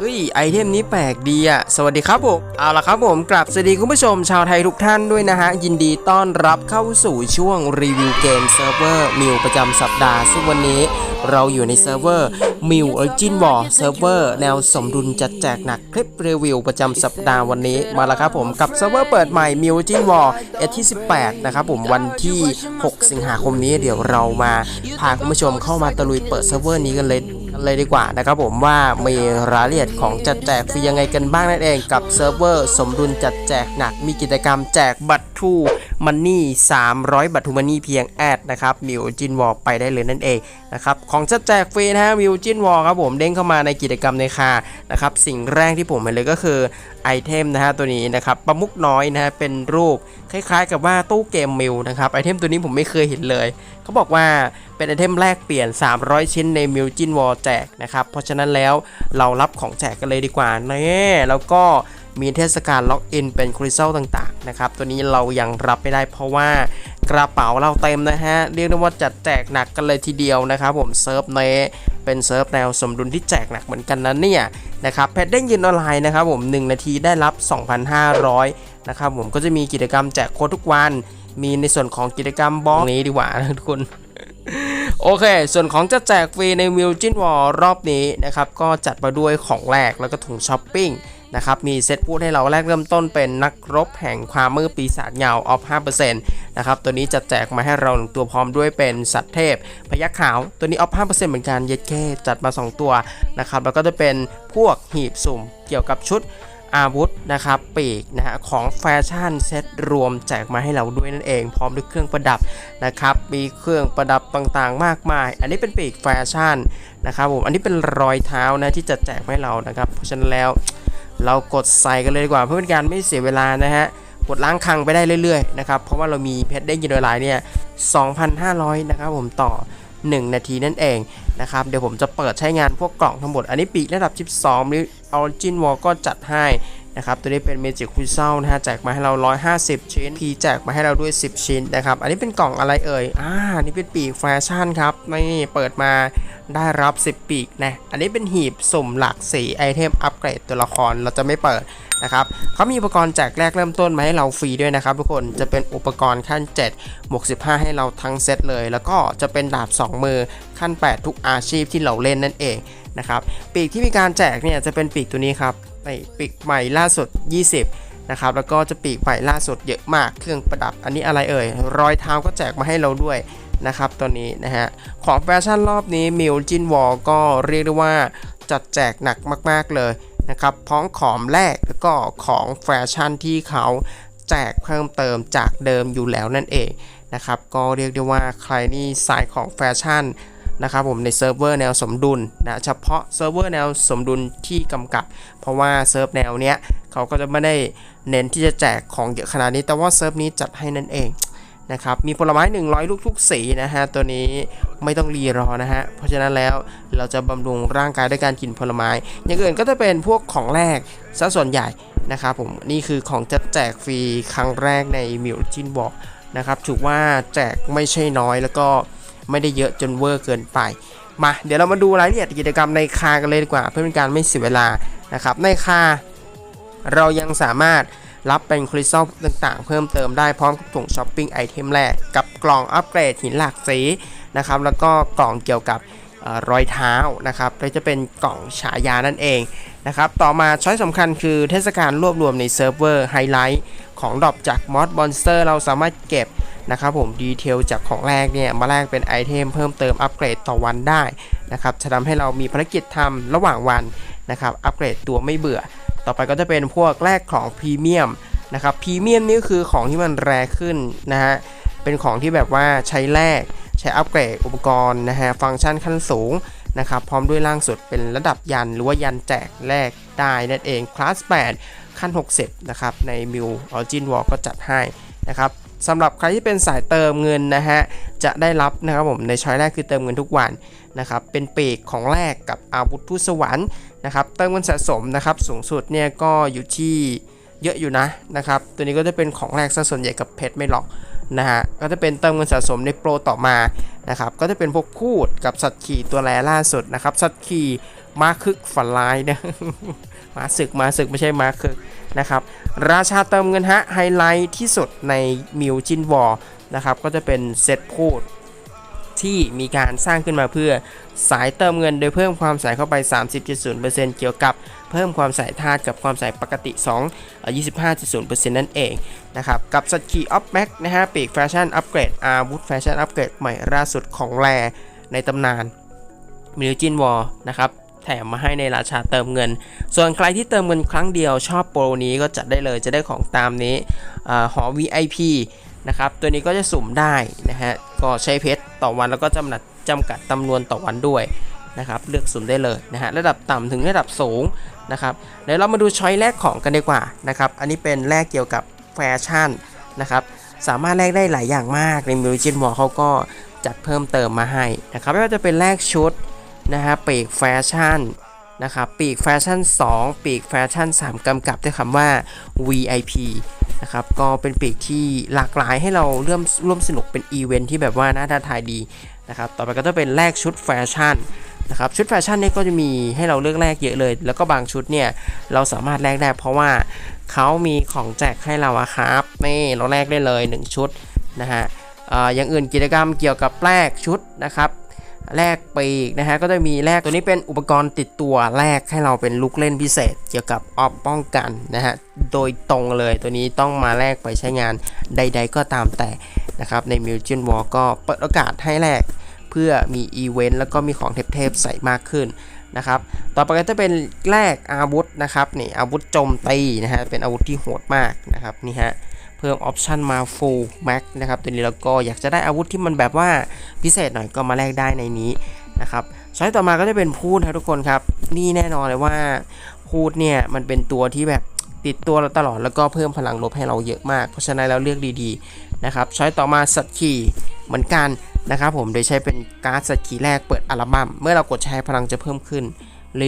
เฮ้ยไอเทมนี้แปลกดีอะสวัสดีครับผม เอาละครับผมกลับสวัสดีคุณผู้ชมชาวไทยทุกท่านด้วยนะฮะ ยินดีต้อนรับเข้าสู่ช่วงรีวิวเกมเซิร์ฟเวอร์มิวประจำสัปดาห์ ซึ่งวันนี้เราอยู่ในเซิร์ฟเวอร์มิวออริจินวอร์เซิร์ฟเวอร์แนวสมดุลจัดแจกหนักคลิปรีวิวประจำสัปดาห์วันนี้มาแล้วครับผมกับเซิร์ฟเวอร์เปิดใหม่มิวออริจินวอร์เอที่ 18 นะครับผมวันที่ 6 สิงหาคมนี้เดี๋ยวเรามาพาคุณผู้ชมเข้ามาตะลุยเปิดเซิร์ฟเวอร์นี้กันเลย เลยดีกว่านะครับผมว่ามีรายละเอียดของจัดแจกฟรียังไงกันบ้างนั่นเองกับเซิร์ฟเวอร์สมดุลจัดแจกหนักมีกิจกรรมแจกบัตรทู มันนี่300 บัตรทูมันนี่เพียงแอดนะครับมิวจินวอลไปได้เลยนั่นเองนะครับของจัดแจกฟรีนะฮะมิวจินวอลครับผมเด้งเข้ามาในกิจกรรมในคานะครับสิ่งแรกที่ผมเห็นเลยก็คือไอเทมนะฮะตัวนี้นะครับประมุกน้อยนะฮะเป็นรูปคล้ายๆ กับว่าตู้เกมมิวนะครับไอเทมตัวนี้ผมไม่เคยเห็นเลยเขาบอกว่าเป็นไอเทมแรกเปลี่ยน 300 ชิ้นในมิวจินวอลแจกนะครับเพราะฉะนั้นแล้วเรารับของแจกกันเลยดีกว่าเน่แล้วก็ มีเทศกาลล็อกอินเป็นคริสตัลต่างๆนะครับตัวนี้เรายังรับไม่ได้เพราะว่ากระเป๋าเราเต็มนะฮะเรียกได้ว่าจัดแจกหนักกันเลยทีเดียวนะครับผมเซิร์ฟเนเป็นเซิร์ฟแนวสมดุลที่แจกหนักเหมือนกันนะเนี่ยนะครับแพทเด้งยืนออนไลน์นะครับผม1นาทีได้รับ 2,500นะครับผมก็จะมีกิจกรรมแจกโค้ดทุกวัน มีในส่วนของกิจกรรมบล็อกนี้ดีกว่านะทุกคนโอเค ส่วนของจะแจกฟรีในวิวจินวอลรอบนี้นะครับ ก็จัดมาด้วยของแรกแล้วก็ถุงช้อปปิ้ง นะครับมีเซตพูดให้เราแรกเริ่มต้นเป็นนักรบแห่งความมืดปีศาจเงาออฟ5%นะครับตัวนี้จะแจกมาให้เราหนึ่งตัวพร้อมด้วยเป็นสัตว์เทพ พยัคขาวตัวนี้ออฟ5%เหมือนกันเย็ดแค่จัดมา 2 ตัวนะครับแล้วก็จะเป็นพวกหีบสุ่มเกี่ยวกับชุดอาวุธนะครับปีกนะฮะของแฟชั่นเซตรวมแจกมาให้เราด้วยนั่นเอง พร้อมด้วยเครื่องประดับนะครับมีเครื่องประดับต่างๆ มากมาย อันนี้เป็นปีกแฟชั่นนะครับผมอันนี้เป็นรอยเท้านะที่จะแจกมาให้เรานะครับเพราะฉะนั้นแล้ว เรากดใส่กันเลยดีกว่าเพื่อเป็นการไม่เสียเวลานะฮะกดล้างคังไปได้เรื่อยๆนะครับเพราะว่าเรามีเพชรได้ยินโดลายเนี่ย2,500 นะครับผมต่อ 1 นาทีนั่นเองนะครับเดี๋ยวผมจะเปิดใช้งานพวกกล่องทั้งหมด อันนี้ปีกระดับ 12หรือ Origin Wall ก็จัดให้ นะครับตัวนี้เป็น Magic Crystal นะฮะแจกมาให้เรา 150 ชิ้น พีแจกมาให้เราด้วย 10 ชิ้นนะครับอันนี้เป็นกล่องอะไรเอ่ยอ่านนี้เป็นปีกแฟชั่นครับนี่เปิดมาได้รับ 10 ปีกนะอันนี้เป็นหีบสุ่มหลักสีไอเทมอัปเกรดตัวละครเราจะไม่เปิดนะครับเขามีอุปกรณ์แจกแรกเริ่มต้นมาให้เราฟรีด้วยนะครับทุกคนจะเป็นอุปกรณ์ขั้น7บวก 15 ให้เราทั้งเซตเลย แล้วก็จะเป็นดาบ 2 มือขั้น 8 ทุกอาชีพที่เราเล่นนั่นเอง นะครับปีกที่มีการแจกเนี่ยจะเป็นปีกตัวนี้ครับในปีกใหม่ล่าสุด 20นะครับแล้วก็จะปีกใหม่ล่าสุดเยอะมากเครื่องประดับอันนี้อะไรเอ่ยรอยเท้าก็แจกมาให้เราด้วยนะครับตัวนี้นะฮะของแฟชั่นรอบนี้มิลจินวอลก็เรียกได้ว่าจัดแจกหนักมาก ๆเลยนะครับพร้อมของแรกแล้วก็ของแฟชั่นที่เขาแจกเพิ่มเติมจากเดิมอยู่แล้วนั่นเองนะครับก็เรียกได้ว่าใครนี่สายของแฟชั่น นะครับผมในเซิร์ฟเวอร์แนวสมดุลนะเฉพาะเซิร์ฟเวอร์แนวสมดุลที่กำกับ เพราะว่าเซิร์ฟแนวเนี้ยเขาก็จะไม่ได้เน้นที่จะแจกของเยอะขนาดนี้ แต่ว่าเซิร์ฟนี้จัดให้นั่นเองนะครับมีผลไม้ 100 ลูกทุกสีนะฮะตัวนี้ไม่ต้องรีรอนะฮะเพราะฉะนั้นแล้วเราจะบำรุงร่างกายด้วยการกินผลไม้ อย่างอื่นก็จะเป็นพวกของแรกซะส่วนใหญ่นะครับผมนี่คือของจะแจกฟรีครั้งแรกในมิวจินบอกนะครับถือว่าแจกไม่ใช่น้อยแล้วก็ ไม่ได้เยอะจนเวอร์เกินไป มาเดี๋ยวเรามาดูรายละเอียดกิจกรรมในคากันเลยดีกว่า เพื่อเป็นการไม่เสียเวลานะครับในคาเรายังสามารถรับเป็นคริสตัลต่างๆ เพิ่มเติมได้พร้อมกับถุงช้อปปิ้งไอเทมแรกกับกล่องอัปเกรดหินหลากสีนะครับแล้วก็กล่องเกี่ยวกับออรอยเท้านะครับและจะเป็นกล่องฉายานั่นเองนะครับต่อมาช้อยสำคัญคือเทศกาลรวบรวมในเซิร์ฟเวอร์ไฮไลท์ของดรอปจากมอสมอนสเตอร์เราสามารถเก็บ นะครับผมดีเทลจากของแรกเนี่ยมาแลกเป็นไอเทมเพิ่มเติมอัปเกรดต่อวันได้นะครับจะทำให้เรามีภารกิจทำระหว่างวันนะครับอัปเกรดตัวไม่เบื่อ ต่อไปก็จะเป็นพวกแรกของพรีเมียมนะครับพรีเมียมนี่คือของที่มันแรงขึ้นนะฮะเป็นของที่แบบว่าใช้แลกใช้อัปเกรดอุปกรณ์นะฮะฟังก์ชันขั้นสูงนะครับพร้อมด้วยล่างสุดเป็นระดับยันหรือว่ายันแจกแลกได้นั่นเองคลาส 8 ขั้น 60 นะครับ ในมิวออริจินวอลก็จัดให้นะครับ สำหรับใครที่เป็นสายเติมเงินนะฮะจะได้รับนะครับผมในช้อยแรกคือเติมเงินทุกวันนะครับเป็นปีกของแรกกับอาวุธทูตสวรรค์นะครับเติมเงินสะสมนะครับสูงสุดเนี่ยก็อยู่ที่เยอะอยู่นะนะครับตัวนี้ก็จะเป็นของแรกซะส่วนใหญ่กับเพชรไม่หรอกนะฮะก็จะเป็นเติมเงินสะสมในโปรต่อมานะครับก็จะเป็นพวกพูดกับสัตว์ขี่ตัวแรล่าสุดนะครับสัตว์ขี่มาคึกฝันลายนะ มาศึกมาศึกไม่ใช่มาคึกนะครับราชาเติมเงินฮะไฮไลท์ที่สุดในมิวจินวอลนะครับก็จะเป็นเซตพูดที่มีการสร้างขึ้นมาเพื่อสายเติมเงินโดยเพิ่มความใสเข้าไป 30.0%เกี่ยวกับเพิ่มความใส่ธาตุกับความใสปกติ2เอ่อ25.0%นั่นเองนะครับกับสัตคีออฟแม็กนะฮะปีกแฟชั่นอัปเกรดอาวุธแฟชั่นอัปเกรดใหม่ล่าสุดของแรในตำนานมิลจินวอลนะครับ แถมมาให้ในราชาเติมเงิน ส่วนใครที่เติมเงินครั้งเดียวชอบโปรนี้ก็จัดได้เลยจะได้ของตามนี้อาหอ VIP นะครับตัวนี้ก็จะสุ่มได้นะฮะก็ใช้เพชรต่อวันแล้วก็จำกัดจำกัดจำนวนต่อวันด้วยนะครับเลือกสุ่มได้เลยนะฮะระดับต่ำถึงระดับสูงนะครับเดี๋ยวเรามาดูช้อยแรกของกันดีกว่านะครับอันนี้เป็นแรกเกี่ยวกับแฟชั่นนะครับสามารถแลกได้หลายอย่างมากในมิวจินวอเขาก็จัดเพิ่มเติมมาให้นะครับไม่ว่าจะเป็นแลกชุด นะฮะปีกแฟชั่นนะครับปีกแฟชั่น 2 ปีกแฟชั่น 3กำกับด้วยคำว่า VIP นะครับก็เป็นปีกที่หลากหลายให้เราเริ่มร่วมสนุกเป็นอีเวนท์ที่แบบว่าน่าท้าทายดีนะครับต่อไปก็จะเป็นแลกชุดแฟชั่นนะครับชุดแฟชั่นเนี่ยก็จะมีให้เราเลือกแลกเยอะเลย แล้วก็บางชุดเนี่ยเราสามารถแลกได้เพราะว่าเขามีของแจกให้เราอะครับนี่เราแลกได้เลย 1 ชุดนะฮะออย่างอื่นกิจกรรมเกี่ยวกับแลกชุดนะครับ แลกปีกนะฮะก็จะมีแลกตัวนี้เป็นอุปกรณ์ติดตัวแลกให้เราเป็นลูกเล่นพิเศษ เกี่ยวกับออฟป้องกันนะฮะโดยตรงเลยตัวนี้ต้องมาแลกไปใช้งานใด ๆ ก็ตามแต่นะครับในมิวจินวอลก็เปิดโอกาสให้แลกเพื่อมีอีเวนต์แล้วก็มีของเทพๆใส่มากขึ้นนะครับต่อไปก็จะเป็นแลกอาวุธนะครับนี่อาวุธโจมตีนะฮะเป็นอาวุธที่โหดมากนะครับนี่ฮะ เพิ่มออปชันมา full max นะครับตัวนี้แล้วก็อยากจะได้อาวุธที่มันแบบว่าพิเศษหน่อยก็มาแลกได้ในนี้นะครับใช้ต่อมาก็จะเป็นพูดครับทุกคนครับ นี่แน่นอนเลยว่าพูดเนี่ยมันเป็นตัวที่แบบติดตัวเราตลอดแล้วก็เพิ่มพลังลบให้เราเยอะมาก เพราะฉะนั้นเราเลือกดีๆนะครับใช้ต่อมาสัตว์ขี่เหมือนกันนะครับผมโดยใช้เป็นการ์ดสัตว์ขี่แรกเปิดอัลบั้มเมื่อเรากดใช้พลังจะเพิ่มขึ้น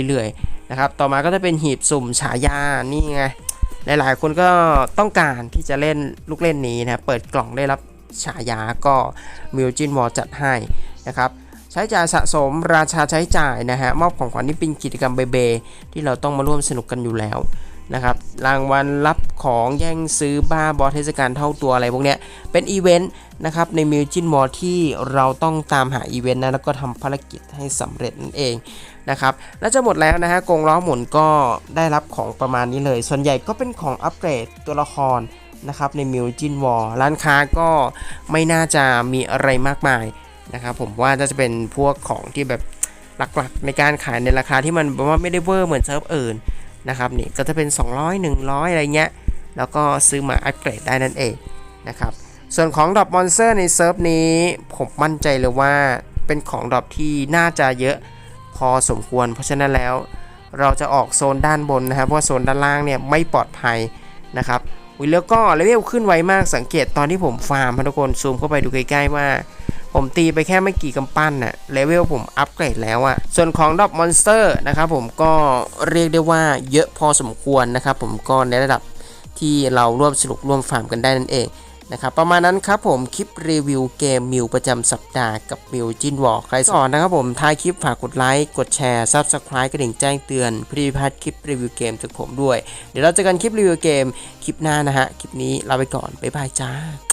เรื่อยๆนะครับต่อมาก็จะเป็นหีบสุ่มฉายานี่ไง หลายๆ คนก็ต้องการที่จะเล่นลูกเล่นนี้นะเปิดกล่องได้รับฉายาก็มิวจินวอลจัดให้นะครับใช้จ่ายสะสมราชาใช้จ่ายนะฮะมอบของขวัญที่เป็นกิจกรรมเบเบที่เราต้องมาร่วมสนุกกันอยู่แล้วนะครับรางวัลรับของแย่งซื้อบ้าบอเทศกาลเท่าตัวอะไรพวกเนี้ยเป็นอีเวนต์นะครับในมิวจินวอลที่เราต้องตามหาอีเวนต์นะแล้วก็ทำภารกิจให้สำเร็จนั่นเอง นะครับและจะหมดแล้วนะฮะกงล้อหมุนก็ได้รับของประมาณนี้เลย ส่วนใหญ่ก็เป็นของอัปเกรดตัวละครนะครับในมิวจินวอลร้านค้าก็ไม่น่าจะมีอะไรมากมายนะครับผมว่าจะเป็นพวกของที่แบบหลักๆ ในการขายในราคาที่มันว่าไม่ได้เวอร์เหมือนเซิร์ฟอื่นนะครับนี่ก็จะเป็น 200 100 อะไรเงี้ย แล้วก็ซื้อมาอัปเกรดได้นั่นเองนะครับส่วนของดรอปมอนสเตอร์ในเซิร์ฟนี้ ผมมั่นใจเลยว่าเป็นของดรอปที่น่าจะเยอะ พอสมควร เพราะฉะนั้นแล้วเราจะออกโซนด้านบนนะครับเพราะโซนด้านล่างเนี่ยไม่ปลอดภัยนะครับอุ๊ยแล้วก็เลเวลขึ้นไวมากสังเกตตอนที่ผมฟาร์มครับทุกคนซูมเข้าไปดูใกล้ๆว่า ผมตีไปแค่ไม่กี่กำปั้นน่ะเลเวลผมอัปเกรดแล้วอะส่วนของดอบมอนสเตอร์นะครับผมก็เรียกได้ว่าเยอะพอสมควรนะครับผมก็ในระดับที่เราร่วมสนุกร่วมฟาร์มกันได้นั่นเอง นะครับประมาณนั้นครับผมคลิปรีวิวเกมมิวประจำสัปดาห์กับมิวจินวอลใครสอนนะครับผมท้ายคลิปฝากกดไลค์กดแชร์ซับสไคร b e กระดิ่งแจ้งเตือนพรีพลาดคลิปรีวิวเกมจากผมด้วย เดี๋ยวเราจะกันคลิปรีวิวเกมคลิปหน้านะฮะคลิปนี้ลาไปก่อนบ๊ายบายจ้า